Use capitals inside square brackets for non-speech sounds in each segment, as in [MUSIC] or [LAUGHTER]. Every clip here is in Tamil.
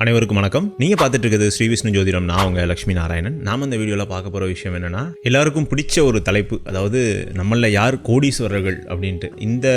அனைவருக்கும் வணக்கம். நீங்க பார்த்துட்டு இருக்கிறது ஸ்ரீ விஷ்ணு ஜோதிடம். நான் உங்க லட்சுமி நாராயணன். நாம இந்த வீடியோல பார்க்க போற விஷயம் என்னன்னா எல்லாருக்கும் பிடிச்ச ஒரு தலைப்பு அதாவது நம்மள யார் கோடீஸ்வரர்கள் அப்படின்ட்டு. இந்த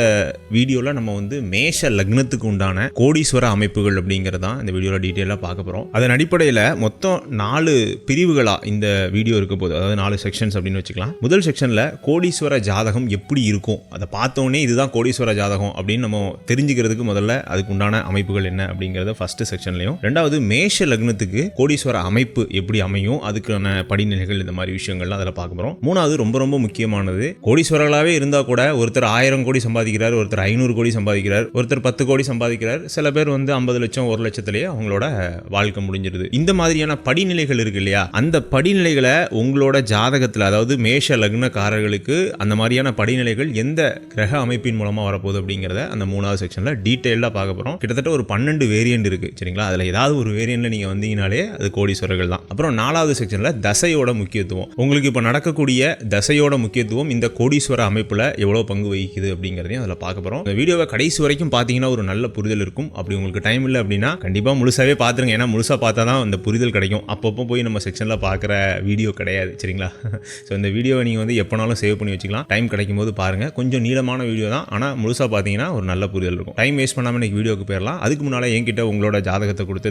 வீடியோல நம்ம வந்து மேஷ லக்னத்துக்கு உண்டான கோடீஸ்வர அமைப்புகள் அப்படிங்கறதான் இந்த வீடியோல டீட்டெயிலாக பார்க்க போறோம். அதன் அடிப்படையில் மொத்தம் நாலு பிரிவுகளா இந்த வீடியோ இருக்க போகுது. அதாவது நாலு செக்ஷன்ஸ் அப்படின்னு வச்சுக்கலாம். முதல் செக்ஷன்ல கோடீஸ்வர ஜாதகம் எப்படி இருக்கும்? அதை பார்த்தோன்னே இதுதான் கோடீஸ்வர ஜாதகம் அப்படின்னு நம்ம தெரிஞ்சுக்கிறதுக்கு முதல்ல அதுக்கு உண்டான அமைப்புகள் என்ன அப்படிங்கறத ஃபர்ஸ்ட் செக்ஷன்லையும் ரெண்டாவது மேஷ லக்னத்துக்கு கோடீஸ்வர அமைப்பு எப்படி அமையும் அதுக்கான படிநிலைகள் இந்த மாதிரி விஷயங்கள்லாம் அதில் பார்க்க போகிறோம் மூணாவது ரொம்ப ரொம்ப முக்கியமானது கோடீஸ்வரர்களாகவே இருந்தால் கூட ஒருத்தர் ஆயிரம் கோடி சம்பாதிக்கிறார் ஒருத்தர் ஐநூறு கோடி சம்பாதிக்கிறார் ஒருத்தர் பத்து கோடி சம்பாதிக்கிறார் சில பேர் வந்து ஐம்பது லட்சம் ஒரு லட்சத்திலேயே அவங்களோட வாழ்க்கை முடிஞ்சிருது. இந்த மாதிரியான படிநிலைகள் இருக்கு இல்லையா? அந்த படிநிலைகளை உங்களோட ஜாதகத்தில் அதாவது மேஷ லக்னக்காரர்களுக்கு அந்த மாதிரியான படிநிலைகள் எந்த கிரக அமைப்பின் மூலமாக வரப்போகுது அப்படிங்கிறத அந்த மூணாவது செக்ஷனில் டீட்டெயிலாக பார்க்க போகிறோம் கிட்டத்தட்ட ஒரு பன்னெண்டு வேரியன்ட் இருக்குது சரிங்களா? அதில் ஏதாவது ஒரு வேரியண்ட்டில் நீங்கள் வந்தீங்கனாலே அது கோடீஸ்வரர்கள் தான். அப்புறம் நாலாவது செக்ஷனில் தசையோட முக்கியத்துவம். உங்களுக்கு இப்போ நடக்கக்கூடிய தசையோட முக்கியத்துவம் இந்த கோடீஸ்வர அமைப்பில் எவ்வளோ பங்கு வகிக்குது அப்படிங்கிறதையும் அதில் பார்க்க போகிறோம் இந்த வீடியோவை கடைசி வரைக்கும் பார்த்தீங்கன்னா ஒரு நல்ல புரிதல் இருக்கும். அப்படி உங்களுக்கு டைம் இல்லை அப்படின்னா கண்டிப்பாக முழுசாவே பார்த்துருங்க ஏன்னா முழுசாக பார்த்தா தான் அந்த புரிதல் கிடைக்கும். அப்பப்போ போய் நம்ம செக்ஷனில் பார்க்குற வீடியோ கிடையாது சரிங்களா? [LAUGHS] ஸோ இந்த வீடியோவை நீங்கள் வந்து எப்போனாலும் சேவ் பண்ணி வச்சுக்கலாம். டைம் கிடைக்கும் போது பாருங்கள் கொஞ்சம் நீளமான வீடியோ தான். ஆனால் முழுசாக பார்த்தீங்கன்னா ஒரு நல்ல புரிதல் இருக்கும். டைம் வேஸ்ட் பண்ணாமல் இன்னைக்கு வீடியோக்கு போயிடலாம் அதுக்கு முன்னால் என்கிட்ட உங்களோட ஜாதகத்தை கொடுத்து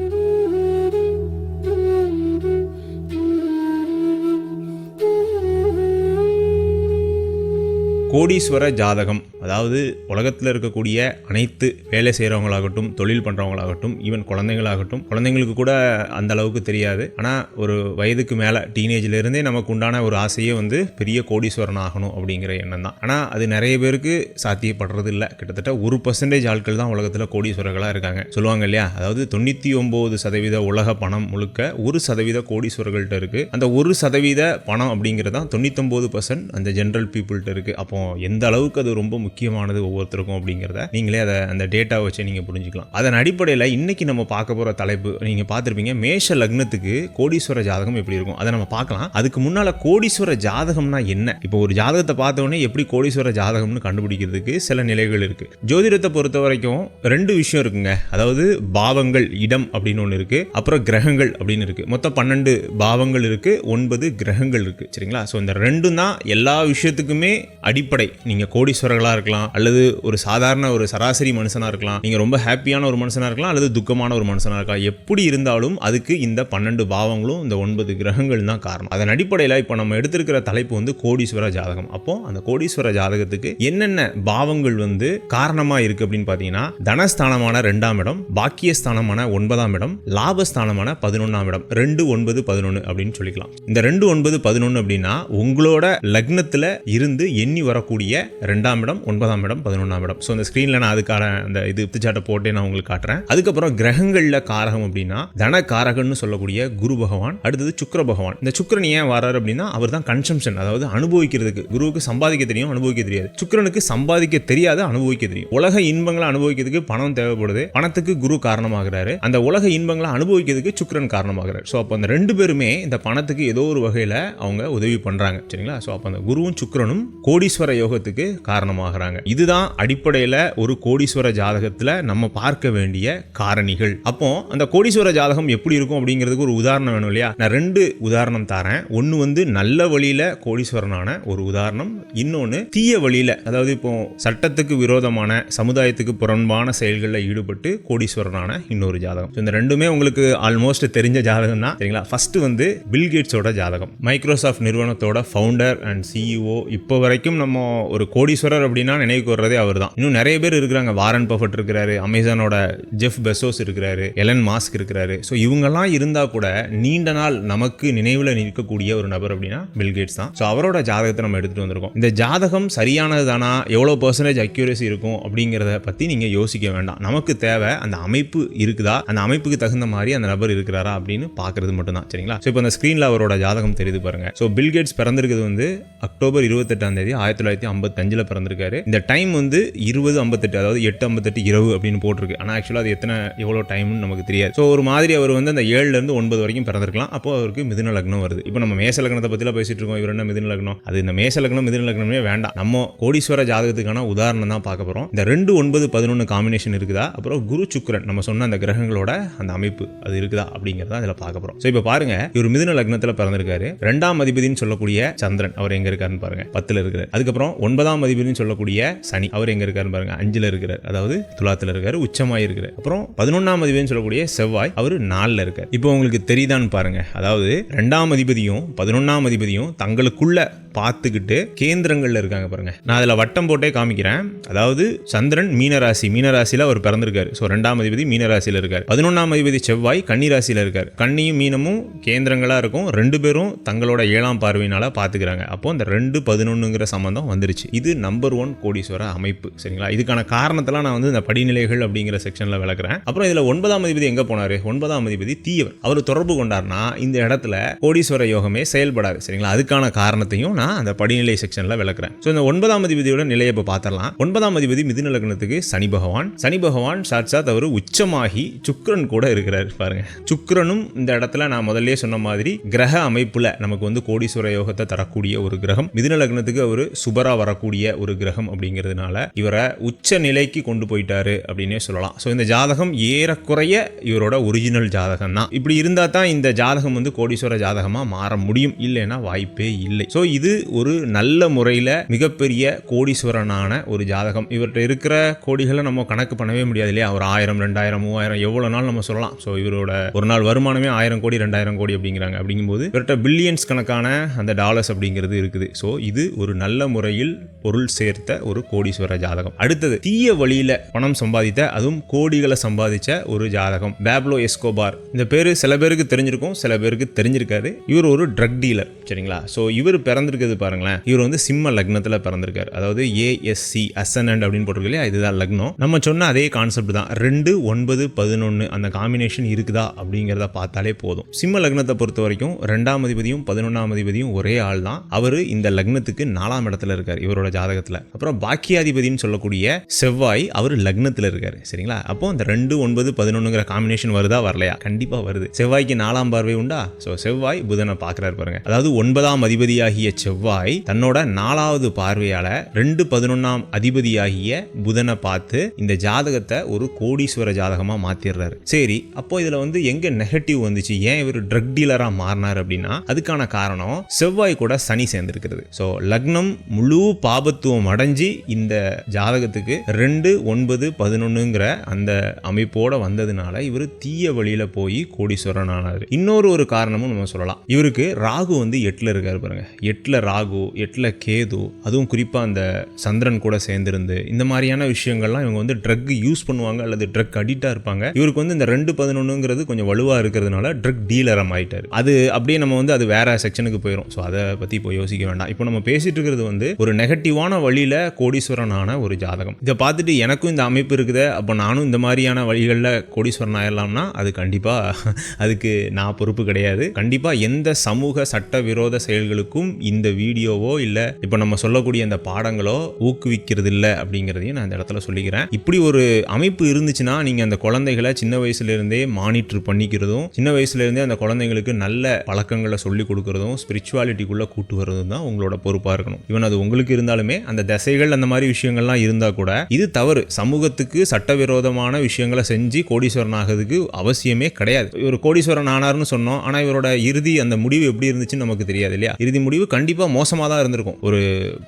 கோடீஸ்வர ஜாதகம் அதாவது உலகத்தில் இருக்கக்கூடிய அனைத்து வேலை செய்கிறவங்களாகட்டும் தொழில் பண்ணுறவங்களாகட்டும் ஈவன் குழந்தைங்களாகட்டும் குழந்தைங்களுக்கு கூட அந்த அளவுக்கு தெரியாது. ஆனால் ஒரு வயதுக்கு மேலே டீனேஜ்லேருந்தே நமக்கு உண்டான ஒரு ஆசையே வந்து பெரிய கோடீஸ்வரன் ஆகணும் அப்படிங்கிற எண்ணம் தான். ஆனால் அது நிறைய பேருக்கு சாத்தியப்படுறது இல்லை கிட்டத்தட்ட ஒரு பர்சன்டேஜ் ஆட்கள் தான் உலகத்தில் கோடீஸ்வரர்களாக இருக்காங்க. சொல்லுவாங்க இல்லையா? அதாவது தொண்ணூற்றி ஒம்பது சதவீத உலக பணம் முழுக்க ஒரு சதவீத கோடீஸ்வரர்கள்ட்ட இருக்குது அந்த ஒரு சதவீத பணம் அப்படிங்கிறது தான் தொண்ணூத்தொம்பது பர்சன்ட் அந்த ஜென்ரல் பீப்புள்கிட்ட இருக்குது அப்போ எந்த அளவுக்கு அது ரொம்ப முக்கியமானது ஒவ்வொருத்தருக்கும் அப்படிங்கிறத நீங்களே அதை அந்த டேட்டா வச்சு நீங்கள் புரிஞ்சுக்கலாம். அதன் அடிப்படையில் இன்னைக்கு நம்ம பார்க்க போகிற தலைப்பு நீங்கள் பார்த்துருப்பீங்க மேஷ லக்னத்துக்கு கோடீஸ்வர ஜாதகம் எப்படி இருக்கும்? அதை நம்ம பார்க்கலாம். அதுக்கு முன்னால் கோடீஸ்வர ஜாதகம்னா என்ன? இப்போ ஒரு ஜாதகத்தை பார்த்தோன்னே எப்படி கோடீஸ்வர ஜாதகம்னு கண்டுபிடிக்கிறதுக்கு சில நிலைகள் இருக்குது ஜோதிடத்தை பொறுத்த வரைக்கும் ரெண்டு விஷயம் இருக்குங்க. அதாவது பாவங்கள் இடம் அப்படின்னு ஒன்று இருக்கு. அப்புறம் கிரகங்கள் அப்படின்னு இருக்கு. மொத்தம் பன்னெண்டு பாவங்கள் இருக்குது ஒன்பது கிரகங்கள் இருக்கு. சரிங்களா? ஸோ இந்த ரெண்டும் தான் எல்லா விஷயத்துக்குமே அடிப்படை நீங்க கோடீஸ்வரர்களா இருக்கலாம் அல்லது ஒரு சாதாரண ஒரு சராசரி மனுஷனா இருக்கலாம். நீங்க ரொம்ப ஹாப்பியான ஒரு மனுஷனா இருக்கலாம் அல்லது துக்கமான ஒரு மனுஷனா இருக்கலாம். எப்படி இருந்தாலும் அதுக்கு இந்த பன்னெண்டு பாவங்களும் இந்த ஒன்பது கிரகங்கள் தான் காரணம். அதன் அடிப்படையில் இப்போ நம்ம எடுத்திருக்கிற தலைப்பு வந்து கோடீஸ்வர ஜாதகம். அப்போ அந்த கோடீஸ்வர ஜாதகத்துக்கு என்னென்ன பாவங்கள் வந்து காரணமா இருக்கு அப்படின்னு பார்த்தீங்கன்னா தனஸ்தானமான ரெண்டாம் இடம் பாக்கியஸ்தானமான ஒன்பதாம் இடம் லாபஸ்தானமான பதினொன்றாம் இடம். ரெண்டு ஒன்பது பதினொன்று அப்படின்னு சொல்லிக்கலாம். இந்த ரெண்டு ஒன்பது பதினொன்று அப்படின்னா உங்களோட லக்னத்தில் இருந்து எண்ணி வர வரக்கூடிய ரெண்டாம் இடம் ஒன்பதாம் இடம் பதினொன்றாம் இடம். ஸோ அந்த ஸ்க்ரீனில் நான் அதுக்கான அந்த இது பித்துச்சாட்டை போட்டே நான் உங்களுக்கு காட்டுறேன். அதுக்கப்புறம் கிரகங்களில் காரகம் அப்படின்னா தன காரகன்னு சொல்லக்கூடிய குரு பகவான் அடுத்தது சுக்கர பகவான். இந்த சுக்கரன் ஏன் வராரு அப்படின்னா அவர் தான் கன்சம்ஷன் அதாவது அனுபவிக்கிறதுக்கு. குருவுக்கு சம்பாதிக்க தெரியும் அனுபவிக்க தெரியாது. சுக்கரனுக்கு சம்பாதிக்க தெரியாத அனுபவிக்க தெரியும். உலக இன்பங்களை அனுபவிக்கிறதுக்கு பணம் தேவைப்படுது. பணத்துக்கு குரு காரணமாகிறாரு. அந்த உலக இன்பங்களை அனுபவிக்கிறதுக்கு சுக்கரன் காரணமாகிறார். ஸோ அப்போ அந்த ரெண்டு பேருமே இந்த பணத்துக்கு ஏதோ ஒரு வகையில் அவங்க உதவி பண்ணுறாங்க சரிங்களா? ஸோ அப்போ அந்த குருவும் சுக்கரனும் கோடீஸ்வர யோகத்துக்கு காரணமாகறாங்க. இதுதான் அடிப்படையில் ஒரு கோடீஸ்வர ஜாதகத்தில் நம்ம பார்க்க வேண்டிய காரணிகள். அப்போ அந்த கோடீஸ்வர ஜாதகம் எப்படி இருக்கும் அப்படிங்கிறதுக்கு ஒரு உதாரணம் வேணும் இல்லையா? நான் ரெண்டு உதாரணம் தரேன். ஒன்று வந்து நல்ல வழியில் கோடீஸ்வரனான ஒரு உதாரணம். இன்னொன்று தீய வழியில் அதாவது இப்போ சட்டத்துக்கு விரோதமான சமுதாயத்துக்கு புறம்பான செயல்களில் ஈடுபட்டு கோடீஸ்வரனான இன்னொரு ஜாதகம். இந்த ரெண்டுமே உங்களுக்கு ஆல்மோஸ்ட் தெரிஞ்ச ஜாதகம் தான் சரிங்களா? ஃபர்ஸ்ட் வந்து பில்கேட்ஸோட ஜாதகம். மைக்ரோசாஃப்ட் நிறுவனத்தோட ஃபவுண்டர் அண்ட் சிஇஓ இப்போ வரைக்கும் நம்ம நம்ம ஒரு கோடீஸ்வரர் அப்படின்னா நினைவுக்கு வர்றதே அவர் தான் இன்னும் நிறைய பேர் இருக்கிறாங்க. வாரன் பஃபட் இருக்கிறாரு அமேசானோட ஜெஃப் பெசோஸ் இருக்கிறாரு எலன் மாஸ்க் இருக்கிறாரு. ஸோ இவங்கெல்லாம் இருந்தால் கூட நீண்ட நாள் நமக்கு நினைவில் நிற்கக்கூடிய ஒரு நபர் அப்படின்னா பில்கேட்ஸ் தான். ஸோ அவரோட ஜாதகத்தை நம்ம எடுத்துட்டு வந்திருக்கோம். இந்த ஜாதகம் சரியானது தானா எவ்வளோ பர்சன்டேஜ் அக்யூரேசி இருக்கும் அப்படிங்கிறத பற்றி நீங்கள் யோசிக்க வேண்டாம். நமக்கு தேவை அந்த அமைப்பு இருக்குதா? அந்த அமைப்புக்கு தகுந்த மாதிரி அந்த நபர் இருக்கிறாரா அப்படின்னு பார்க்கறது மட்டும்தான். சரிங்களா? ஸோ இப்போ அந்த ஸ்க்ரீனில் அவரோட ஜாதகம் தெரியுது பாருங்க. ஸோ பில்கேட்ஸ் பிறந்திருக்கிறது வந்து அக்டோபர் இருபத்தெட்டாம் தேதி ஆயிரத்தி தொள்ளாயிரத்தி ஐம்பத்தஞ்சில் பிறந்திருக்காரு. இந்த டைம் வந்து இருபது ஐம்பத்தெட்டு அதாவது எட்டு ஐம்பத்தெட்டு இரவு அப்படின்னு போட்டிருக்கு. ஆனால் ஆக்சுவலாக அது எத்தனை எவ்வளோ டைம்னு நமக்கு தெரியாது. ஸோ ஒரு மாதிரி அவர் வந்து அந்த ஏழுலேருந்து ஒன்பது வரைக்கும் பிறந்திருக்கலாம். அப்போ அவருக்கு மிதுன லக்னம் வருது. இப்போ நம்ம மேச லக்னத்தை பற்றிலாம் பேசிட்டு இருக்கோம். இவர் என்ன மிதுன லக்னம்? அது இந்த மேச லக்னம் மிதுன லக்னமே வேண்டாம். நம்ம கோடீஸ்வர ஜாதகத்துக்கான உதாரணம் தான் பார்க்க போகிறோம் இந்த ரெண்டு ஒன்பது பதினொன்று காம்பினேஷன் இருக்குதா? அப்புறம் குரு சுக்ரன் நம்ம சொன்ன அந்த கிரகங்களோட அந்த அமைப்பு அது இருக்குதா? அப்படிங்கிறத அதில் பார்க்க போகிறோம் ஸோ இப்போ பாருங்க இவர் மிதுன லக்னத்தில் பிறந்திருக்காரு. ரெண்டாம் அதிபதினு சொல்லக்கூடிய சந்திரன் அவர் எங்க இருக்காருன்னு பாருங்க. பத்துல இருக்கிறார். அதுக்கப்புறம் ஒன்பதாம் அதிபதினு சொல்லக்கூடிய சனி. அவர் எங்க இருக்காருன்னு பாருங்க அஞ்சுல இருக்கிறார். அதாவது துலாத்துல இருக்காரு உச்சமாய் இருக்கிறார். அப்புறம் பதினொன்னாம் அதிபதினு சொல்லக்கூடிய செவ்வாய் அவர் நாலுல இருக்கார். இப்போ உங்களுக்கு தெரியுதான்னு பாருங்க. அதாவது ரெண்டாம் அதிபதியும் பதினொன்னாம் அதிபதியும் தங்களுக்குள்ள பார்த்துக்கிட்டு கேந்திரங்கள்ல இருக்காங்க பாருங்க. நான் அதில் வட்டம் போட்டே காமிக்கிறேன். அதாவது சந்திரன் மீனராசி மீனராசியில் அவர் பிறந்திருக்காரு. ஸோ ரெண்டாம் அதிபதி மீனராசியில் இருக்கார். பதினொன்றாம் அதிபதி செவ்வாய் கன்னிராசியில் இருக்கார். கன்னியும் மீனமும் கேந்திரங்களாக இருக்கும். ரெண்டு பேரும் தங்களோட ஏழாம் பார்வையினால பார்த்துக்கிறாங்க. அப்போ அந்த ரெண்டு பதினொன்றுங்கிற சம்பந்தம் வந்துருச்சு. இது நம்பர் ஒன் கோடீஸ்வர அமைப்பு சரிங்களா? இதுக்கான காரணத்தெல்லாம் நான் வந்து இந்த படிநிலைகள் அப்படிங்கிற செக்ஷனில் விளக்குறேன். அப்புறம் இதில் ஒன்பதாம் அதிபதி எங்கே போனார்? ஒன்பதாம் அதிபதி தீயவர். அவர் தொடர்பு கொண்டார்னா இந்த இடத்துல கோடீஸ்வர யோகமே செயல்படாது சரிங்களா? அதுக்கான காரணத்தையும் நான் அந்த படிநிலை செக்ஷனில் விளக்குறேன். ஸோ இந்த ஒன்பதாம் அதிபதியோட நிலையை இப்போ பார்த்துடலாம் ஒன்பதாம் அதிபதி மிதுன லக்னத்துக்கு சனி பகவான். சனி பகவான் சாட்சாத் அவர் உச்சமாகி சுக்ரன் கூட இருக்கிறார் பாருங்க. சுக்ரனும் இந்த இடத்துல நான் முதல்ல சொன்ன மாதிரி கிரக அமைப்புல நமக்கு வந்து கோடீஸ்வர யோகத்தை தரக்கூடிய ஒரு கிரகம். மிதுன லக்னத்துக்கு அவர் சுபரா வரக்கூடிய ஒரு கிரகம் அப்படிங்கிறதுனால இவரை உச்ச நிலைக்கு கொண்டு போயிட்டாரு அப்படின்னே சொல்லலாம். ஸோ இந்த ஜாதகம் ஏறக்குறைய இவரோட ஒரிஜினல் ஜாதகம் தான். இப்படி இருந்தால் தான் இந்த ஜாதகம் வந்து கோடீஸ்வர ஜாதகமாக மாற முடியும். இல்லைன்னா வாய்ப்பே இல்லை. ஸோ இது ஒரு நல்ல முறையில் மிகப்பெரிய கோடீஸ்வரனான ஒரு ஜாதகம். இவர்கிட்ட இருக்கிற கோடிகளை நம்ம கணக்கு பண்ணவே முடியாது இல்லையா? ஒரு ஆயிரம் ரெண்டாயிரம் மூவாயிரம் எவ்வளோ நாள் நம்ம சொல்லலாம். ஸோ இவரோட ஒரு நாள் வருமானமே ஆயிரம் கோடி ரெண்டாயிரம் கோடி அப்படிங்கிறாங்க. அப்படிங்கும்போது இவர்கிட்ட பில்லியன்ஸ் கணக்கான அந்த டாலர்ஸ் அப்படிங்கிறது இருக்குது. ஸோ இது ஒரு நல்ல முறை முறையில் பொருள் சேர்த்த ஒரு கோடீஸ்வர ஜாதகம். அடுத்தது தீய வழியில பணம் சம்பாதித்த அதுவும் கோடிகளை சம்பாதிச்ச ஒரு ஜாதகம். பேப்லோ எஸ்கோபார் இந்த பேர் சில பேருக்கு தெரிஞ்சிருக்கும் சில பேருக்கு தெரிஞ்சிருக்காது. இவர் ஒரு ட்ரக் டீலர் சரிங்களா? ஸோ இவர் பிறந்திருக்கிறது பாருங்களேன். இவர் வந்து சிம்ம லக்னத்தில் பிறந்திருக்காரு. அதாவது ஏஎஸ்சி அசனண்ட் அப்படின்னு போட்டிருக்கு இல்லையா? இதுதான் லக்னம். நம்ம சொன்ன அதே கான்செப்ட் தான். ரெண்டு ஒன்பது பதினொன்று அந்த காம்பினேஷன் இருக்குதா அப்படிங்கிறத பார்த்தாலே போதும். சிம்ம லக்னத்தை பொறுத்த வரைக்கும் ரெண்டாம் அதிபதியும் பதினொன்றாம் அதிபதியும் ஒரே ஆள் தான் அவர் இந்த லக்னத்துக்கு நாலாம் இடத்துல இருக்கார் இவரோட ஜாதகத்தில். அப்புறம் பாக்கியாதிபதினு சொல்லக்கூடிய செவ்வாய் அவர் லக்னத்தில் இருக்கார் சரிங்களா? அப்போ அந்த ரெண்டு ஒன்பது பதினொன்றுங்கிற காம்பினேஷன் வருதா வரலையா? கண்டிப்பாக வருது. செவ்வாய்க்கு நாலாம் பார்வை உண்டா? ஸோ செவ்வாய் புதனை பார்க்குறாரு பாருங்க. அதாவது ஒன்பதாம் அதிபதியாகிய செவ்வாய் தன்னோட நாலாவது பார்வையால ரெண்டு பதினொன்னாம் அதிபதியாகிய புதனை பார்த்து இந்த ஜாதகத்தை ஒரு கோடீஸ்வர ஜாதகமா மாற்றிடுறாரு சரி அப்போ இதுல வந்து எங்க நெகட்டிவ் வந்துச்சு? ஏன் இவர் ட்ரக் டீலரா மாறினார் அப்படின்னா அதுக்கான காரணம் செவ்வாய் கூட சனி சேர்ந்துருக்கிறது. ஸோ லக்னம் முழு பாபத்துவம் அடைஞ்சு இந்த ஜாதகத்துக்கு ரெண்டு ஒன்பது பதினொன்னுங்கிற அந்த அமைப்போட வந்ததுனால இவர் தீய வழியில போய் கோடீஸ்வரன் ஆனார். இன்னொரு ஒரு காரணமும் நம்ம சொல்லலாம். இவருக்கு ராகு வந்து எட்டுல இருக்காரு பாருங்க. எட்டுல ராகு எட்டுல கேது அதுவும் குறிப்பா அந்த சந்திரன் கூட சேர்ந்திருந்து இந்த மாதிரியான விஷயங்கள்லாம் இவங்க வந்து ட்ரக் யூஸ் பண்ணுவாங்க அல்லது ட்ரக் அடிக்டா இருப்பாங்க. இவருக்கு வந்து இந்த ரெண்டு பதினொன்னுங்கிறது கொஞ்சம் வலுவா இருக்கிறதுனால ட்ரக் டீலரம் ஆயிட்டாரு அது அப்படியே நம்ம வந்து அது வேற செக்ஷனுக்கு போயிடும் ஸோ அதை பத்தி இப்போ யோசிக்க வேண்டாம். இப்போ நம்ம பேசிட்டு இருக்கிறது வந்து ஒரு நெகட்டிவான வழியில கோடீஸ்வரனான ஒரு ஜாதகம். இதை பார்த்துட்டு எனக்கும் இந்த அமைப்பு இருக்குது. அப்போ நானும் இந்த மாதிரியான வழிகளில் கோடீஸ்வரன் ஆயிடலாம்னா அது கண்டிப்பா [LAUGHS] அதுக்கு நான் பொறுப்பு கிடையாது. கண்டிப்பா எந்த சமூக சட்ட விரோத செயல்களுக்கும் இந்த வீடியோவோ இல்லை இப்போ நம்ம சொல்லக்கூடிய அந்த பாடங்களோ ஊக்குவிக்கிறது இல்லை அப்படிங்கிறதையும் நான் இந்த இடத்துல சொல்லிக்கிறேன். இப்படி ஒரு அமைப்பு இருந்துச்சுன்னா நீங்கள் அந்த குழந்தைகளை சின்ன வயசுல இருந்தே மானிட்டர் பண்ணிக்கிறதும் சின்ன வயசுல இருந்தே அந்த குழந்தைங்களுக்கு நல்ல பழக்கங்களை சொல்லி கொடுக்குறதும் ஸ்பிரிச்சுவாலிட்டிக்குள்ளே கூட்டு வர்றதும் தான் உங்களோட பொறுப்பாக இருக்கணும். இவன் அது உங்களுக்கு இருந்தாலுமே அந்த தசைகள் அந்த மாதிரி விஷயங்கள்லாம் இருந்தால் கூட இது தவறு. சமூகத்துக்கு சட்டவிரோதமான விஷயங்களை செஞ்சு கோடீஸ்வரன் ஆகிறதுக்கு அவசியமே கிடையாது. இவர் கோடீஸ்வரன் ஆனார்னு சொன்னோம். ஆனால் இவரோட இறுதி அந்த முடிவு எப்படி இருந்துச்சுன்னு நமக்கு தெரியாது இல்லையா? இறுதி முடிவு கண்டிப்பாக மோசமாக தான் இருந்திருக்கும். ஒரு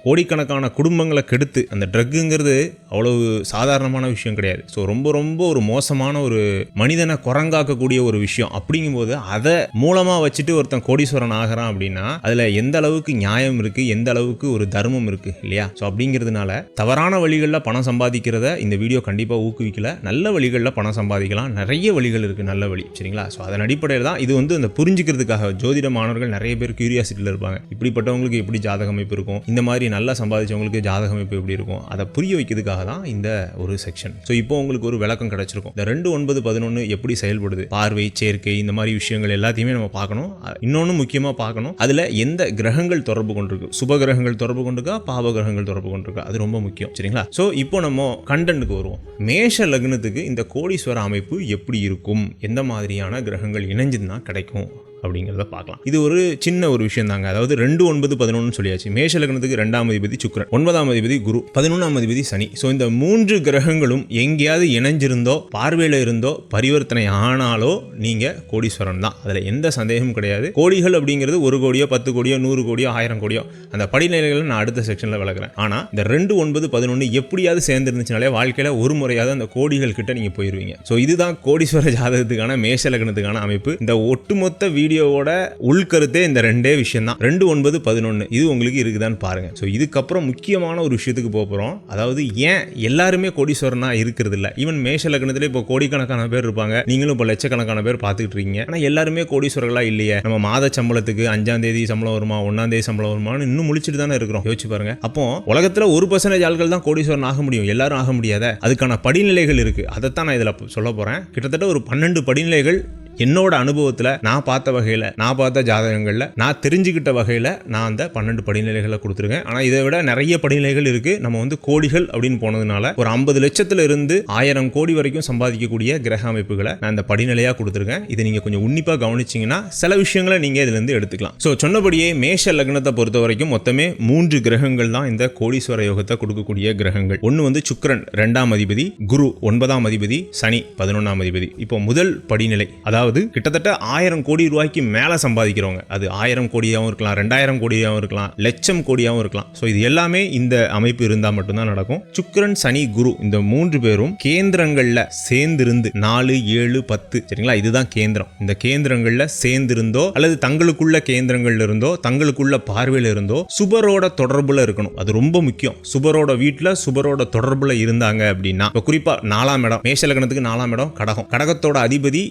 கோடிக்கணக்கான குடும்பங்களை கெடுத்து அந்த ட்ரக்குங்கிறது அவ்வளவு சாதாரணமான விஷயம் கிடையாது. ஸோ ரொம்ப ரொம்ப ஒரு மோசமான ஒரு மனிதனை குரங்காக்கக்கூடிய ஒரு விஷயம். அப்படிங்கும்போது அதை மூலமாக வச்சுட்டு ஒருத்தன் கோடீஸ்வரன் ஆகிறான் அப்படின்னா அதில் எந்த அளவுக்கு நியாயம் இருக்குது எந்த அளவுக்கு ஒரு தர்மம் இருக்குது இல்லையா? ஸோ அப்படிங்கிறதுனால தவறான வழிகளில் பணம் சம்பாதிக்கிறத இந்த வீடியோ கண்டிப்பாக ஊக்குவிக்கல. நல்ல வழிகளில் பணம் சம்பாதிக்கலாம். நிறைய வழிகள் இருக்குது நல்ல வழி சரிங்களா? ஸோ அதன் அடிப்படையில் தான் இது வந்து அந்த புரிஞ்சுக்கிறதுக்காக ஜோதிட மாணவர்கள் நிறைய பேர் கியூரியாசிட்டியில் இருப்பாங்க. இப்படிப்பட்டவங்களுக்கு எப்படி ஜாதக அமைப்பு இருக்கும்? இந்த மாதிரி நல்லா சம்பாதிச்சவங்களுக்கு ஜாதக அமைப்பு எப்படி இருக்கும்? அதை புரிய வைக்கிறதுக்காக தான் இந்த ஒரு செக்ஷன் ஸோ இப்போ உங்களுக்கு ஒரு விளக்கம் கிடைச்சிருக்கும். இந்த ரெண்டு ஒன்பது பதினொன்று எப்படி செயல்படுது? பார்வை சேர்க்கை இந்த மாதிரி விஷயங்கள் எல்லாத்தையுமே நம்ம பார்க்கணும். இன்னொன்று முக்கியமாக பார்க்கணும். அதில் எந்த கிரகங்கள் தொடர்பு கொண்டிருக்கு? சுப கிரகங்கள் தொடர்பு தொடர்பு கொண்டிருக்கா? பாவ கிரகங்கள் தொடர்பு கொண்டிருக்கா? அது ரொம்ப முக்கியம். சரிங்களா? ஸோ இப்போ நம்ம கண்டென்ட்டுக்கு வருவோம். மேஷ லக்னத்துக்கு இந்த கோடீஸ்வர அமைப்பு எப்படி இருக்கும்? எந்த மாதிரியான கிரகங்கள் இணைஞ்சதுன்னா கிடைக்கும். அப்படிங்கிறத பார்க்கலாம். இது ஒரு சின்ன ஒரு விஷயம் தாங்க. அதாவது ரெண்டு ஒன்பது பதினொன்று சொல்லியாச்சு. மேஷ லக்னத்துக்கு ரெண்டாம் அதிபதி சுக்ரன் ஒன்பதாம் அதிபதி குரு பதினொன்றாம் அதிபதி சனி. ஸோ இந்த மூன்று கிரகங்களும் எங்கேயாவது இணைஞ்சிருந்தோ பார்வையில் இருந்தோ பரிவர்த்தனை ஆனாலோ நீங்கள் கோடீஸ்வரன் தான். அதில் எந்த சந்தேகமும் கிடையாது. கோடிகள் அப்படிங்கிறது ஒரு கோடியோ பத்து கோடியோ நூறு கோடியோ ஆயிரம் கோடியோ அந்த படிநிலைகளை நான் அடுத்த செக்ஷனில் விளக்குறேன். ஆனால் இந்த ரெண்டு ஒன்பது பதினொன்று எப்படியாவது சேர்ந்துருந்துச்சுனாலே வாழ்க்கையில் ஒரு முறையாவது அந்த கோடிகள் கிட்ட நீங்கள் போயிடுவீங்க ஸோ இதுதான் கோடீஸ்வர ஜாதகத்துக்கான மேஷ லக்னத்துக்கான அமைப்பு. இந்த ஒட்டுமொத்த வீடியோவோட உள்கருத்தே இந்த ரெண்டே விஷயம் தான் ரெண்டு ஒன்பது பதினொன்று இது உங்களுக்கு இருக்குதான்னு பாருங்க. ஸோ இதுக்கப்புறம் முக்கியமான ஒரு விஷயத்துக்கு போக போகிறோம் அதாவது ஏன் எல்லாருமே கோடீஸ்வரனா இருக்கிறது இல்லை ஈவன் மேஷ லக்னத்தில் இப்போ கோடிக்கணக்கான பேர் இருப்பாங்க. நீங்களும் இப்போ லட்சக்கணக்கான பேர் பார்த்துக்கிட்டு இருக்கீங்க. ஆனால் எல்லாருமே கோடீஸ்வரர்களாக இல்லையே? நம்ம மாத சம்பளத்துக்கு அஞ்சாம் தேதி சம்பளம் வருமா? ஒன்றாம் தேதி சம்பளம் வருமானு இன்னும் முழிச்சிட்டு தானே இருக்கிறோம். யோசிச்சு பாருங்க. அப்போ உலகத்தில் ஒரு பர்சன்டேஜ் ஆட்கள் தான் கோடீஸ்வரன் ஆக முடியும். எல்லாரும் ஆக முடியாத அதுக்கான படிநிலைகள் இருக்கு. அதைத்தான் நான் இதில் சொல்ல போகிறேன் கிட்டத்தட்ட ஒரு பன்னெண்டு படிநிலைகள் என்னோட அனுபவத்தில் நான் பார்த்த வகையில் நான் பார்த்த ஜாதகங்களில் நான் தெரிஞ்சுக்கிட்ட வகையில் நான் அந்த பன்னெண்டு படிநிலைகளை கொடுத்துருக்கேன். ஆனால் இதை விட நிறைய படிநிலைகள் இருக்குது நம்ம வந்து கோடிகள் அப்படின்னு போனதுனால ஒரு ஐம்பது லட்சத்தில் இருந்து ஆயிரம் கோடி வரைக்கும் சம்பாதிக்கக்கூடிய கிரக அமைப்புகளை நான் இந்த படிநிலையாக கொடுத்துருக்கேன். இதை நீங்கள் கொஞ்சம் உன்னிப்பாக கவனிச்சிங்கன்னா சில விஷயங்களை நீங்கள் இதுலேருந்து எடுத்துக்கலாம். ஸோ சொன்னபடியே மேஷ லக்னத்தை பொறுத்த வரைக்கும் மொத்தமே மூன்று கிரகங்கள் தான் இந்த கோடீஸ்வர யோகத்தை கொடுக்கக்கூடிய கிரகங்கள். ஒன்று வந்து சுக்கரன் ரெண்டாம் அதிபதி குரு ஒன்பதாம் அதிபதி சனி பதினொன்றாம் அதிபதி. இப்போ முதல் படிநிலை அதாவது அதாவது கிட்டத்தட்ட ஆயிரம் கோடி ரூபாய்க்கு மேலே சம்பாதிக்கிறவங்க. அது ஆயிரம் கோடியாகவும் இருக்கலாம் ரெண்டாயிரம் கோடியாகவும் இருக்கலாம் லட்சம் கோடியாகவும் இருக்கலாம். ஸோ இது எல்லாமே இந்த அமைப்பு இருந்தால் மட்டும்தான் நடக்கும். சுக்கரன் சனி குரு இந்த மூன்று பேரும் கேந்திரங்களில் சேர்ந்திருந்து நாலு ஏழு பத்து சரிங்களா? இதுதான் கேந்திரம். இந்த கேந்திரங்களில் சேர்ந்திருந்தோ அல்லது தங்களுக்குள்ள கேந்திரங்கள்ல இருந்தோ தங்களுக்குள்ள பார்வையில் இருந்தோ சுபரோட தொடர்புல இருக்கணும். அது ரொம்ப முக்கியம். சுபரோட வீட்டில் சுபரோட தொடர்புல இருந்தாங்க அப்படின்னா இப்போ குறிப்பாக நாலாம் இடம் மேஷலகணத்துக்கு நாலாம் இடம் கடகம். கடகத்தோட அதிபதி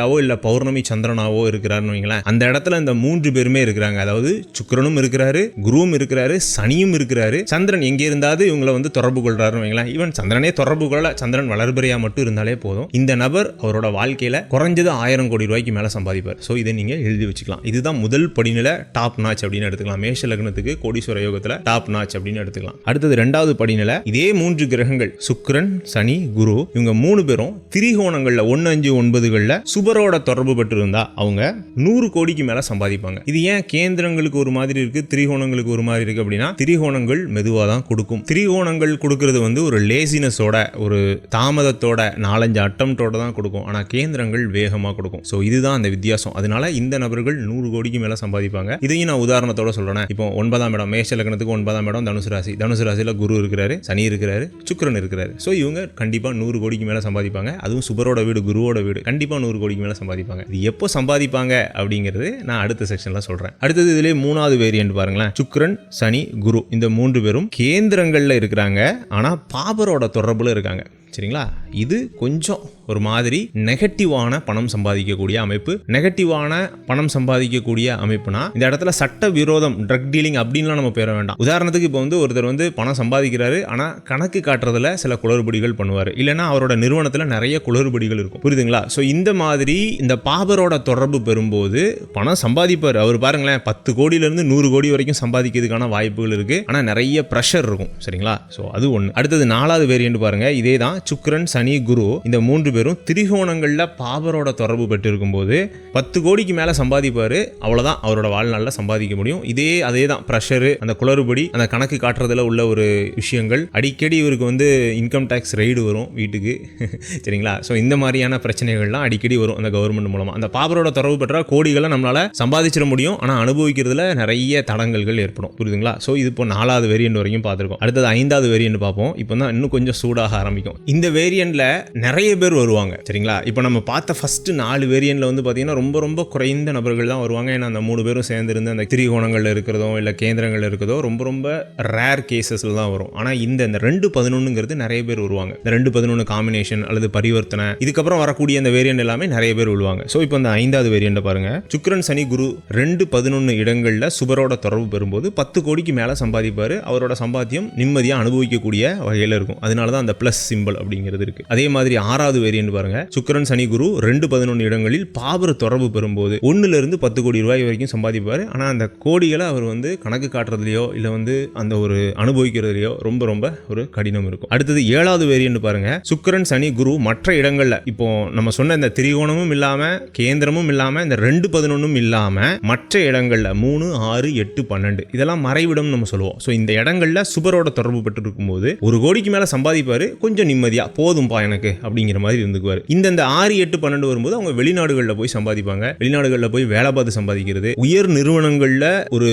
வளர்பிறையாவோ இல்லை பௌர்ணமி சந்திரனாவோ இருக்கிறாருன்னு வைங்களேன் அந்த இடத்துல இந்த மூன்று பேருமே இருக்கிறாங்க. அதாவது சுக்கரனும் இருக்கிறாரு குருவும் இருக்கிறாரு சனியும் இருக்கிறாரு. சந்திரன் எங்கே இருந்தாவது இவங்களை வந்து தொடர்பு கொள்றாருன்னு வைங்களேன். ஈவன் சந்திரனே தொடர்பு கொள்ள சந்திரன் வளர்பிறையா மட்டும் இருந்தாலே போதும். இந்த நபர் அவரோட வாழ்க்கையில குறைஞ்சது ஆயிரம் கோடி ரூபாய்க்கு மேல சம்பாதிப்பார். ஸோ இதை நீங்க எழுதி வச்சுக்கலாம். இதுதான் முதல் படிநிலை டாப் நாச் அப்படின்னு எடுத்துக்கலாம். மேஷ லக்னத்துக்கு கோடீஸ்வர யோகத்துல டாப் நாச் அப்படின்னு எடுத்துக்கலாம். அடுத்தது ரெண்டாவது படிநிலை இதே மூன்று கிரகங்கள் சுக்கரன் சனி குரு இவங்க மூணு பேரும் திரிகோணங்கள்ல ஒன்னு அஞ்சு ஒன்பதுகள்ல சுபரோட தொடர்பு பெற்றிருந்தா அவங்க நூறு கோடிக்கு மேல சம்பாதிப்பாங்க. இது ஏன் கேந்திரங்களுக்கு ஒரு மாதிரி இருக்கு திரிகோணங்களுக்கு ஒரு மாதிரி இருக்கு அப்படின்னா திரிகோணங்கள் மெதுவாக தான் கொடுக்கும். திரிகோணங்கள் கொடுக்கறது வந்து ஒரு லேசினஸோட ஒரு தாமதத்தோட நாலஞ்சு அட்டம்ட்டோட தான் கொடுக்கும். ஆனால் கேந்திரங்கள் வேகமாக கொடுக்கும். ஸோ இதுதான் அந்த வித்தியாசம். அதனால இந்த நபர்கள் நூறு கோடிக்கு மேலே சம்பாதிப்பாங்க. இதையும் நான் உதாரணத்தோட சொல்றேன். இப்போ ஒன்பதாம் இடம் மேஷ லக்னத்துக்கு ஒன்பதாம் இடம் தனுசு ராசி. தனுசு ராசியில் குரு இருக்கிறாரு சனி இருக்கிறாரு சுக்கரன் இருக்கிறாரு. ஸோ இவங்க கண்டிப்பாக நூறு கோடிக்கு மேலே சம்பாதிப்பாங்க. அதுவும் சுபரோட வீடு குருவோட வீடு. கண்டிப்பாக நூறு கோடிக்கு மேலே சம்பாதிப்பாங்க. இது எப்போ சம்பாதிப்பாங்க அப்படிங்கிறது நான் அடுத்த செக்ஷனில் சொல்கிறேன் அடுத்தது இதிலே மூணாவது வேரியன்ட் பாருங்களேன். சுக்ரன் சனி குரு. இந்த மூன்று பேரும் கேந்திரங்களில் இருக்கிறாங்க. ஆனால் பாபரோட தொடர்புல இருக்காங்க. சரிங்களா? இது கொஞ்சம் ஒரு மாதிரி நெகட்டிவான பணம் சம்பாதிக்கக்கூடிய அமைப்பு. நெகட்டிவான பணம் சம்பாதிக்கக்கூடிய அமைப்புனா இந்த இடத்துல சட்ட விரோதம் ட்ரக் டீலிங் அப்படின்லாம் நம்ம பெற வேண்டாம். உதாரணத்துக்கு இப்போ வந்து ஒருத்தர் வந்து பணம் சம்பாதிக்கிறாரு ஆனால் கணக்கு காட்டுறதுல சில குளறுபடிகள் பண்ணுவார். இல்லைன்னா அவரோட நிறுவனத்தில் நிறைய குளறுபடிகள் இருக்கும். புரியுதுங்களா? ஸோ இந்த மாதிரி இந்த பாபரோட தொடர்பு பெறும்போது பணம் சம்பாதிப்பார். அவர் பாருங்களேன் பத்து கோடியிலேருந்து நூறு கோடி வரைக்கும் சம்பாதிக்கிறதுக்கான வாய்ப்புகள் இருக்குது ஆனால் நிறைய ப்ரெஷர் இருக்கும். சரிங்களா? ஸோ அது ஒன்று அடுத்தது நாலாவது வேரியன்ட் பாருங்கள் இதே தான் சுக்ரன் சனி குரு இந்த மூன்று பேரும் திரிகோணங்களில் பாபரோட தொடர்பு பெற்றிருக்கும் போது பத்து கோடிக்கு மேலே சம்பாதிப்பார். அவ்வளோதான் அவரோட வாழ்நாளில் சம்பாதிக்க முடியும். இதே அதே தான் ப்ரெஷரு அந்த குளறுபடி அந்த கணக்கு காட்டுறதுல உள்ள ஒரு விஷயங்கள். அடிக்கடி இவருக்கு வந்து இன்கம் டேக்ஸ் ரைடு வரும் வீட்டுக்கு. [LAUGHS] சரிங்களா? ஸோ இந்த மாதிரியான பிரச்சனைகள்லாம் அடிக்கடி வரும் அந்த கவர்மெண்ட் மூலமாக அந்த பாபரோட தொடர்பு பெற்றால் கோடிகளை நம்மளால் சம்பாதிச்சிட முடியும். ஆனால் அனுபவிக்கிறதுல நிறைய தடங்கல்கள் ஏற்படும். புரியுதுங்களா? ஸோ இது இப்போ நாலாவது வேரியன்ட் வரைக்கும் பார்த்துருக்கோம். அடுத்தது ஐந்தாவது வேரியன்ட் பார்ப்போம். இப்போ தான் இன்னும் கொஞ்சம் சூடாக ஆரம்பிக்கும். இந்த வேரியண்ட்டில் நிறைய பேர் வருவாங்க சரிங்களா? இப்போ நம்ம பார்த்த ஃபஸ்ட்டு நாலு வேரியண்ட்டில் வந்து பார்த்தீங்கன்னா ரொம்ப ரொம்ப குறைந்த நபர்கள் தான் வருவாங்க. ஏன்னா அந்த மூணு பேரும் சேர்ந்துருந்து அந்த திரிகோணங்களில் இருக்கிறதோ இல்லை கேந்திரங்களில் இருக்கிறதோ ரொம்ப ரொம்ப ரேர் கேசஸில் தான் வரும். ஆனால் இந்த இந்த ரெண்டு பதினொன்றுங்கிறது நிறைய பேர் வருவாங்க. இந்த ரெண்டு பதினொன்று காம்பினேஷன் அல்லது பரிவர்த்தனை இதுக்கப்புறம் வரக்கூடிய அந்த வேரியண்ட் எல்லாமே நிறைய பேர் விழுவாங்க ஸோ இப்போ இந்த ஐந்தாவது வேரியண்ட்டை பாருங்கள் சுக்ரன் சனி குரு ரெண்டு பதினொன்று இடங்களில் சுபரோட தொடர்பு பெறும்போது பத்து கோடிக்கு மேலே சம்பாதிப்பார். அவரோட சம்பாத்தியம் நிம்மதியாக அனுபவிக்கக்கூடிய வகையில் இருக்கும். அதனால தான் அந்த ப்ளஸ் சிம்பிள் அப்படிங்கிறது இருக்கு. அதே மாதிரி ஆறாவது வேரியன்ட் பாருங்க. சுக்கிரன் சனி குரு ரெண்டு பதினொன்று இடங்களில் பாபர தொடர்பு பெறும்போது ஒன்னுல இருந்து பத்து கோடி ரூபாய் வரைக்கும் சம்பாதிப்பாரு. ஆனா அந்த கோடிகளை அவர் வந்து கணக்கு காட்டுறதுலையோ இல்ல வந்து அந்த ஒரு அனுபவிக்கிறதுலையோ ரொம்ப ரொம்ப ஒரு கடினம் இருக்கும். அடுத்தது ஏழாவது வேரியன்ட் பாருங்க. சுக்கிரன் சனி குரு மற்ற இடங்கள்ல இப்போ நம்ம சொன்ன இந்த திரிகோணமும் இல்லாம கேந்திரமும் இல்லாம இந்த ரெண்டு பதினொன்னும் இல்லாம மற்ற இடங்கள்ல மூணு ஆறு எட்டு பன்னெண்டு இதெல்லாம் மறைவிடம் நம்ம சொல்லுவோம். ஸோ இந்த இடங்கள்ல சுபரோட தொடர்பு பெற்று இருக்கும்போது ஒரு கோடிக்கு மேல சம்பாதிப்பாரு. கொஞ்சம் நிம்மதி நிம்மதியாக போதும்பா எனக்கு அப்படிங்கிற மாதிரி இருந்துக்குவார். இந்த ஆறு எட்டு பன்னெண்டு வரும்போது அவங்க வெளிநாடுகளில் போய் சம்பாதிப்பாங்க. வெளிநாடுகளில் போய் வேலை பார்த்து சம்பாதிக்கிறது. உயர் நிறுவனங்களில் ஒரு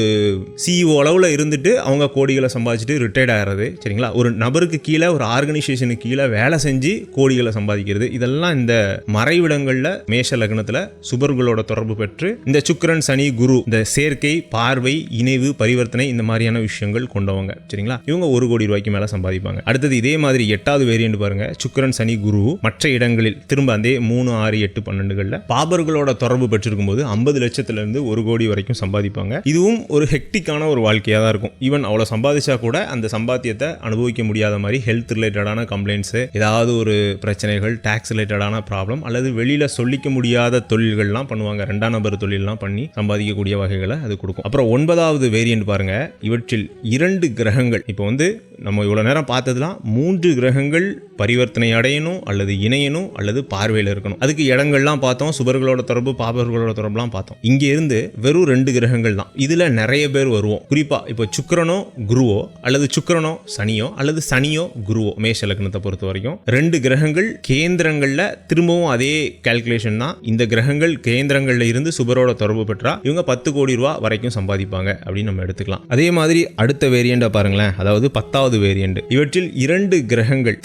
சிஇஓ அளவில் இருந்துட்டு அவங்க கோடிகளை சம்பாதிச்சுட்டு ரிட்டையர்ட் ஆகிறது சரிங்களா? ஒரு நபருக்கு கீழே ஒரு ஆர்கனைசேஷனுக்கு கீழே வேலை செஞ்சு கோடிகளை சம்பாதிக்கிறது. இதெல்லாம் இந்த மறைவிடங்களில் மேஷ லக்னத்தில் சுபர்களோட தொடர்பு பெற்று இந்த சுக்கரன் சனி குரு இந்த சேர்க்கை பார்வை இணைவு பரிவர்த்தனை இந்த மாதிரியான விஷயங்கள் கொண்டவங்க. சரிங்களா? இவங்க ஒரு கோடி ரூபாய்க்கு மேலே சம்பாதிப்பாங்க. அடுத்தது இதே மாதிரி எட்டாவது வேரியன்ட் பாருங்க. சுக்கரன் சனி குரு மற்ற இடங்களில் திரும்ப அதே மூணு ஆறு எட்டு பன்னெண்டுகளில் பாபர்களோட தொடர்பு பெற்றிருக்கும் போது ஐம்பது லட்சத்துல இருந்து ஒரு கோடி வரைக்கும் சம்பாதிப்பாங்க. இதுவும் ஒரு ஹெக்டிக்கான ஒரு வாழ்க்கையாக தான் இருக்கும். ஈவன் அவ்வளோ சம்பாதிச்சா கூட அந்த சம்பாத்தியத்தை அனுபவிக்க முடியாத மாதிரி ஹெல்த் ரிலேட்டடான கம்ப்ளைண்ட்ஸு ஏதாவது ஒரு பிரச்சனைகள் டேக்ஸ் ரிலேட்டடான ப்ராப்ளம் அல்லது வெளியில் சொல்லிக்க முடியாத தொழில்கள்லாம் பண்ணுவாங்க. ரெண்டாம் நபர் தொழிலெலாம் பண்ணி சம்பாதிக்கக்கூடிய வகைகளை அது கொடுக்கும். அப்புறம் ஒன்பதாவது வேரியன்ட் பாருங்க. இவற்றில் இரண்டு கிரகங்கள். இப்போ வந்து நம்ம இவ்வளோ நேரம் பார்த்ததுலாம் மூன்று கிரகங்கள் பரிவர்த்தனை அடையணும் அல்லது இணையணும் அல்லது பார்வையில் இருக்கணும். அதுக்கு இடங்கள்லாம் பார்த்தோம். சுபர்களோட தொடர்பு பாபர்களோட தொடர்புலாம் பார்த்தோம். இங்கே இருந்து வெறும் ரெண்டு கிரகங்கள் தான். இதில் நிறைய பேர் வருவோம். குறிப்பாக இப்போ சுக்கரனோ குருவோ அல்லது சுக்கரனோ சனியோ அல்லது சனியோ குருவோ மேஷ லக்னத்தை பொறுத்த வரைக்கும் ரெண்டு கிரகங்கள் கேந்திரங்களில் திரும்பவும் அதே கால்குலேஷன் தான். இந்த கிரகங்கள் கேந்திரங்களில் இருந்து சுபரோட தொடர்பு பெற்றா இவங்க பத்து கோடி ரூபா வரைக்கும் சம்பாதிப்பாங்க அப்படின்னு நம்ம எடுத்துக்கலாம். அதே மாதிரி அடுத்த வேரியண்டை பாருங்களேன். அதாவது பத்தாவது வேரியண்ட் இவற்றில் இரண்டு கிரகங்கள்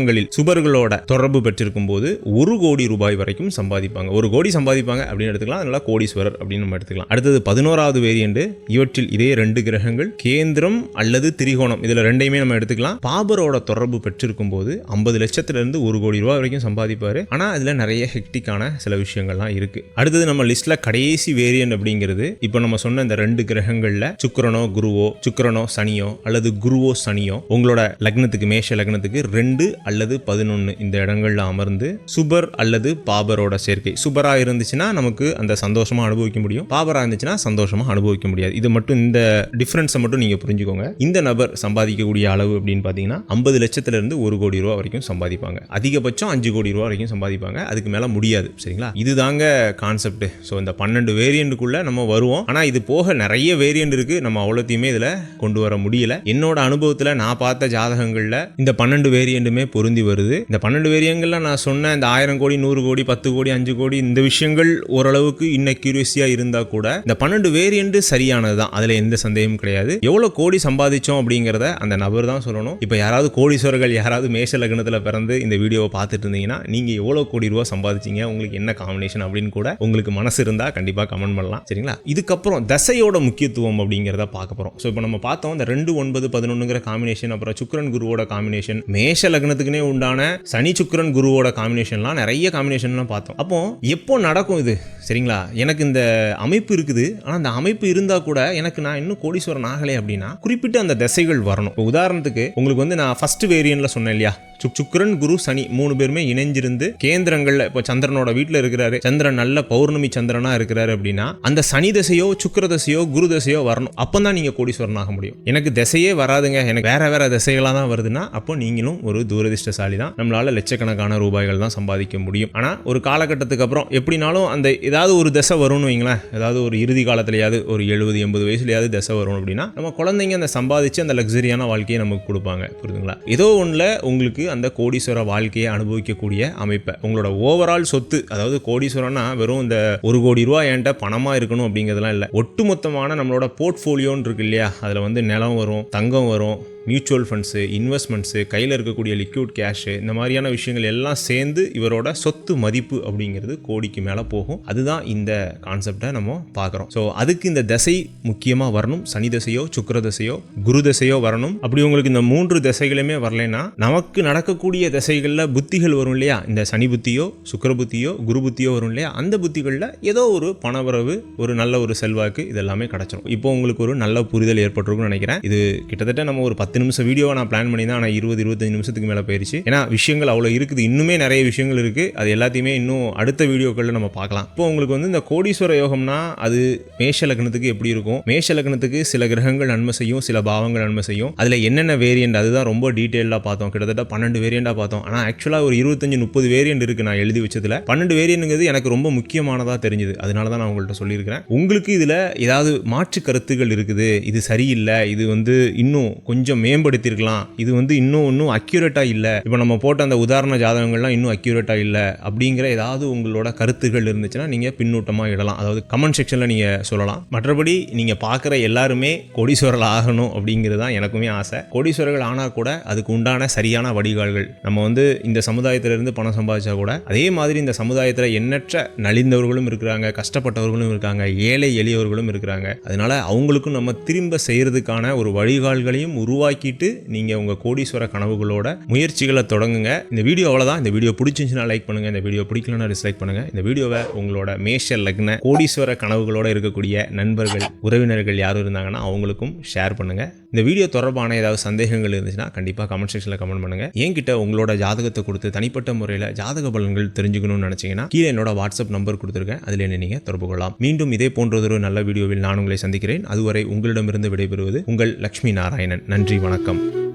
நிறுவனங்களில் சுபர்களோட தொடர்பு பெற்றிருக்கும் போது ஒரு கோடி ரூபாய் வரைக்கும் சம்பாதிப்பாங்க. ஒரு கோடி சம்பாதிப்பாங்க அப்படின்னு எடுத்துக்கலாம். அதனால கோடீஸ்வரர் அப்படின்னு நம்ம எடுத்துக்கலாம். அடுத்தது பதினோராவது வேரியண்ட் இவற்றில் இதே ரெண்டு கிரகங்கள் கேந்திரம் அல்லது திரிகோணம். இதுல ரெண்டையுமே நம்ம எடுத்துக்கலாம். பாபரோட தொடர்பு பெற்றிருக்கும் போது ஐம்பது லட்சத்துல இருந்து ஒரு கோடி ரூபாய் வரைக்கும் சம்பாதிப்பாரு. ஆனா அதுல நிறைய ஹெக்டிக்கான சில விஷயங்கள்லாம் இருக்கு. அடுத்தது நம்ம லிஸ்ட்ல கடைசி வேரியன்ட் அப்படிங்கிறது இப்போ நம்ம சொன்ன இந்த ரெண்டு கிரகங்கள்ல சுக்கரனோ குருவோ சுக்கரனோ சனியோ அல்லது குருவோ சனியோ உங்களோட லக்னத்துக்கு மேஷ லக்னத்துக்கு ரெண்டு அல்லது பதினொன்று இந்த இடங்களில் அமர்ந்து சுபர் அல்லது பாபரோட சேர்க்கை. சுபரா இருந்துச்சுன்னா நமக்கு அந்த சந்தோஷமா அனுபவிக்க முடியும். பாபரா இருந்துச்சுன்னா சந்தோஷமா அனுபவிக்க முடியாது. இது மட்டும் இந்த டிஃபரன்ஸை மட்டும் நீங்க புரிஞ்சுக்கோங்க. இந்த நபர் சம்பாதிக்கக்கூடிய அளவு அப்படின்னு பார்த்தீங்கன்னா ஐம்பது லட்சத்துல இருந்து ஒரு கோடி ரூபா வரைக்கும் சம்பாதிப்பாங்க. அதிகபட்சம் அஞ்சு கோடி ரூபா வரைக்கும் சம்பாதிப்பாங்க. அதுக்கு மேல முடியாது. சரிங்களா? இதுதாங்க கான்செப்ட் ஸோ இந்த பன்னெண்டு வேரியண்ட்டுக்குள்ள நம்ம வருவோம். ஆனா இது போக நிறைய வேரியண்ட் இருக்கு. நம்ம அவ்வளோத்தையுமே இதுல கொண்டு வர முடியல. என்னோட அனுபவத்துல நான் பார்த்த ஜாதகங்கள்ல இந்த பன்னெண்டு வேரியண்ட்டுமே பொருந்தி வருது. இந்த பன்னெண்டு வேரியங்கள்லாம் நான் சொன்ன இந்த ஆயிரம் கோடி நூறு கோடி பத்து கோடி அஞ்சு கோடி இந்த விஷயங்கள் ஓரளவுக்கு இன்னக்யூரியஸியா இருந்தால் கூட இந்த பன்னெண்டு வேரியண்ட்டு சரியானது தான் அதில் எந்த சந்தேகமும் கிடையாது. எவ்வளோ கோடி சம்பாதிச்சோம் அப்படிங்கிறத அந்த நபர் தான் சொல்லணும். இப்போ யாராவது கோடீஸ்வரர்கள் யாராவது மேஷ லக்னத்தில் பிறந்து இந்த வீடியோவை பார்த்துட்டு இருந்தீங்கன்னா நீங்கள் எவ்வளோ கோடி ரூபா சம்பாதிச்சீங்க உங்களுக்கு என்ன காம்பினேஷன் அப்படின்னு கூட உங்களுக்கு மனசு இருந்தால் கண்டிப்பாக கமெண்ட் பண்ணலாம். சரிங்களா? இதுக்கப்புறம் தசையோட முக்கியத்துவம் அப்படிங்கிறத பார்க்க போகிறோம் ஸோ இப்போ நம்ம பார்த்தோம் இந்த ரெண்டு ஒன்பது பதினொன்றுங்கிற காம்பினேஷன் அப்புறம் சுக்ரன் குருவோட காம்பினேஷன் மேஷ வருஷத்துக்குனே உண்டான சனி சுக்கிரன் குருவோட காம்பினேஷன்லாம் நிறைய காம்பினேஷன்லாம் பார்த்தோம். அப்போ எப்போ நடக்கும் இது? சரிங்களா? எனக்கு இந்த அமைப்பு இருக்குது. ஆனால் அந்த அமைப்பு இருந்தால் கூட எனக்கு நான் இன்னும் கோடீஸ்வரன் ஆகலை அப்படின்னா குறிப்பிட்ட அந்த திசைகள் வரணும். இப்போ உதாரணத்துக்கு உங்களுக்கு வந்து நான் ஃபர்ஸ்ட் வேரியன்ட்ல சொன்னேன் இல்லையா? சுக் சுக்கரன் குரு சனி மூணு பேருமே இணைஞ்சிருந்து கேந்திரங்கள்ல இப்போ சந்திரனோட வீட்டில் இருக்கிறாரு. சந்திரன் நல்ல பௌர்ணமி சந்திரனா இருக்கிறாரு அப்படின்னா அந்த சனி தசையோ சுக்கர தசையோ குரு தசையோ வரணும். அப்போ தான் நீங்க கோடீஸ்வரன் ஆக முடியும். எனக்கு திசையே வராதுங்க. எனக்கு வேற வேற திசைகளாக தான் வருதுன்னா அப்போ நீங்களும் ஒரு துரதிருஷ்டசாலி தான். நம்மளால் லட்சக்கணக்கான ரூபாய்கள் தான் சம்பாதிக்க முடியும். ஆனால் ஒரு காலகட்டத்துக்கு அப்புறம் எப்படினாலும் அந்த ஏதாவது ஒரு திசை வரும்னு வைங்களேன். ஏதாவது ஒரு இறுதி காலத்துலையாவது ஒரு எழுபது எண்பது வயசுலையாவது தசை வரும் அப்படின்னா நம்ம குழந்தைங்க அந்த சம்பாதிச்சு அந்த லக்ஸரியான வாழ்க்கையை நமக்கு கொடுப்பாங்க. புரியுதுங்களா? ஏதோ ஒன்றில் உங்களுக்கு அந்த கோடீஸ்வர வாழ்க்கையை அனுபவிக்கக்கூடிய அமைப்பை உங்களோட ஓவரால் சொத்து அதாவது கோடீஸ்வரன்னா வெறும் இந்த ஒரு கோடி ரூபா என்கிட்ட பணமாக இருக்கணும் அப்படிங்கிறதுலாம் இல்லை. ஒட்டுமொத்தமான நம்மளோட போர்ட்ஃபோலியோன்னு இருக்கு இல்லையா? அதில் வந்து நிலம் வரும் தங்கம் வரும் மியூச்சுவல் ஃபண்ட்ஸு இன்வெஸ்ட்மெண்ட்ஸு கையில் இருக்கக்கூடிய லிக்விட் கேஷு இந்த மாதிரியான விஷயங்கள் எல்லாம் சேர்ந்து இவரோட சொத்து மதிப்பு அப்படிங்கிறது கோடிக்கு மேலே போகும். அதுதான் இந்த கான்செப்டை நம்ம பார்க்குறோம். ஸோ அதுக்கு இந்த தசை முக்கியமாக வரணும். சனி தசையோ சுக்கர தசையோ குரு தசையோ வரணும். அப்படி உங்களுக்கு இந்த மூன்று தசைகளுமே வரலைன்னா நமக்கு நடக்கக்கூடிய தசைகளில் புத்திகள் வரும் இல்லையா? இந்த சனி புத்தியோ சுக்கர புத்தியோ குரு புத்தியோ வரும் இல்லையா? அந்த புத்திகளில் ஏதோ ஒரு பணவரவு ஒரு நல்ல ஒரு செல்வாக்கு இதெல்லாமே கிடச்சிரும். இப்போ உங்களுக்கு ஒரு நல்ல புரிதல் ஏற்பட்டிருக்கும்னு நினைக்கிறேன். இது கிட்டத்தட்ட நம்ம ஒரு பத்து பத்து நிமிஷம் வீடியோவை நான் பிளான் பண்ணி தான் ஆனால் இருபது இருபத்தஞ்சு நிமிஷத்துக்கு மேலே போயிருச்சு. ஏன்னா விஷயங்கள் அவ்வளோ இருக்குது. இன்னுமே நிறைய விஷயங்கள் இருக்குது அது எல்லாத்தையுமே இன்னும் அடுத்த வீடியோக்களில் நம்ம பார்க்கலாம். இப்போ உங்களுக்கு வந்து இந்த கோடீஸ்வர யோகம்னா அது மேஷ லக்னத்துக்கு எப்படி இருக்கும்? மேஷ லக்னத்துக்கு சில கிரகங்கள் நன்மை செய்யும் சில பாவங்கள் நன்மை செய்யும். அதில் என்னென்ன வேரியண்ட் அதுதான் ரொம்ப டீட்டெயிலாக பார்த்தோம். கிட்டத்தட்ட பன்னெண்டு வேரியண்டாக பார்த்தோம். ஆனால் ஆக்சுவலாக ஒரு இருபத்தஞ்சு முப்பது வேரியண்ட் இருக்குது நான் எழுதி வச்சதில். பன்னெண்டு வேரியண்ட்ங்கிறது எனக்கு ரொம்ப முக்கியமானதாக தெரிஞ்சுது. அதனால தான் நான் உங்கள்கிட்ட சொல்லியிருக்கிறேன். உங்களுக்கு இதில் ஏதாவது மாற்று கருத்துகள் இருக்குது? இது சரியில்லை. இது வந்து இன்னும் கொஞ்சம் மேம்படுத்தியிருக்கலாம். இது வந்து இன்னும் இன்னும் அக்யூரேட்டாக இல்லை. இப்போ நம்ம போட்ட அந்த உதாரண ஜாதகங்கள்லாம் இன்னும் அக்யூரேட்டாக இல்லை. அப்படிங்கிற ஏதாவது உங்களோட கருத்துகள் இருந்துச்சுன்னா நீங்கள் பின்னூட்டமாக இடலாம் அதாவது கமெண்ட் செக்ஷனில் நீங்கள் சொல்லலாம். மற்றபடி நீங்கள் பார்க்குற எல்லாருமே கோடீஸ்வரர்கள் ஆகணும் அப்படிங்கிறது தான் எனக்குமே ஆசை. கோடீஸ்வரர்கள் ஆனால் கூட அதுக்கு உண்டான சரியான வடிகால்கள். நம்ம வந்து இந்த சமுதாயத்திலிருந்து பணம் சம்பாதிச்சா கூட அதே மாதிரி இந்த சமுதாயத்தில் எண்ணற்ற நலிந்தவர்களும் இருக்கிறாங்க கஷ்டப்பட்டவர்களும் இருக்காங்க ஏழை எளியவர்களும் இருக்கிறாங்க. அதனால அவங்களுக்கும் நம்ம திரும்ப செய்கிறதுக்கான ஒரு வழிகால்களையும் உருவாக்கிட்டு நீங்கள் உங்கள் கோடீஸ்வர கனவுகளோட முயற்சிகளை தொடங்குங்க. இந்த வீடியோ அவ்வளோதான் இந்த வீடியோ பிடிச்சிருந்துச்சுன்னா லைக் பண்ணுங்க. இந்த வீடியோ பிடிக்கலன்னா டிஸ்லைக் பண்ணுங்கள் இந்த வீடியோவை உங்களோட மேஷ லக்ன கோடீஸ்வர கனவுகளோட இருக்கக்கூடிய நண்பர்கள் உறவினர்கள் யாரும் இருந்தாங்கன்னா அவங்களுக்கும் ஷேர் பண்ணுங்க. இந்த வீடியோ தொடர்பான ஏதாவது சந்தேகங்கள் இருந்துச்சுன்னா கண்டிப்பாக கமெண்ட் செக்ஷனில் கமெண்ட் பண்ணுங்க. என்கிட்ட உங்களோட ஜாதகத்தை கொடுத்து தனிப்பட்ட முறையில் ஜாதக பலன்கள் தெரிஞ்சுக்கணும்னு நினச்சிங்கன்னா கீழே என்னோட வாட்ஸ்அப் நம்பர் கொடுத்துருக்கேன். அதில் என்ன நீங்கள் தொடர்பு கொள்ளலாம். மீண்டும் இதே போன்றதொரு நல்ல வீடியோவில் நான் உங்களை சந்திக்கிறேன். அதுவரை உங்களிடமிருந்து விடைபெறுவது உங்கள் லக்ஷ்மி நாராயணன். நன்றி. வணக்கம்.